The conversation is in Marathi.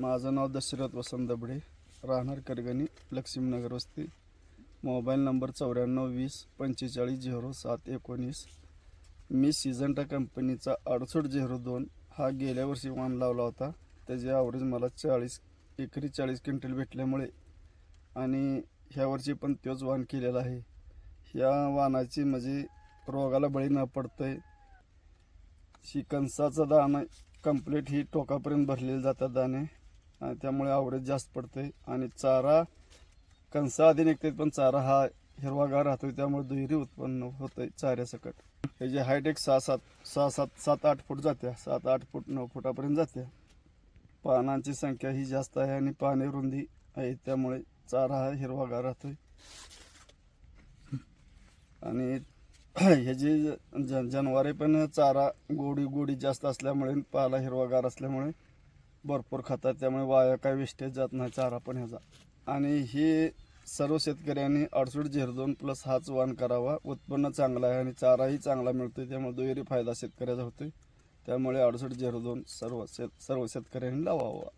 माझं नाव दशरथ वसंत दबडे राहणार करगणी लक्ष्मीनगर वस्ती. मोबाईल नंबर चौऱ्याण्णव वीस पंचेचाळीस झिरो सात एकोणीस. मी सिजंटा कंपनीचा अडसठ झिरो दोन हा गेल्या वर्षी वाण लावला होता. त्याची ॲव्हरेज मला चाळीस एकरी चाळीस क्विंटल भेटल्यामुळे आणि ह्या वर्षी पण तोच वाण केलेला आहे. ह्या वाणाची म्हणजे रोगाला बळी न पडतंय. ही दाणं कंप्लीट ही टोकापर्यंत भरलेले जातात दाणे. त्यामुळे आवरेज जास्त पडते आणि चारा कणसा आधी निघतात पण चारा हा हिरवागार राहतो त्यामुळे दुहेरी उत्पन्न होतं चाऱ्यासकट. ह्याची हाईट एक सहा सात सहा सात सात आठ फूट जाते सात आठ फूट नऊ फुटापर्यंत जाते पानांची संख्या ही जास्त आहे आणि पाने रुंदी आहे त्यामुळे चारा हा हिरवागार राहतोय. आणि ह्याची जन जनावरे पण चारा गोडी गोडी जास्त असल्यामुळे पाला हिरवागार असल्यामुळे भरपूर खातात त्यामुळे वाया काय वेस्टेज जात नाही चारा पण ह्याचा. आणि हे सर्व शेतकऱ्यांनी अडसूट झेर दोन प्लस हाच वाण करावा. उत्पन्न चांगलं आहे आणि चाराही चांगला मिळतोय त्यामुळे दुहेरी फायदा शेतकऱ्याचा होतोय. त्यामुळे अडसूट झेर दोन सर्व शेत सर्व शेतकऱ्यांनी लावावा.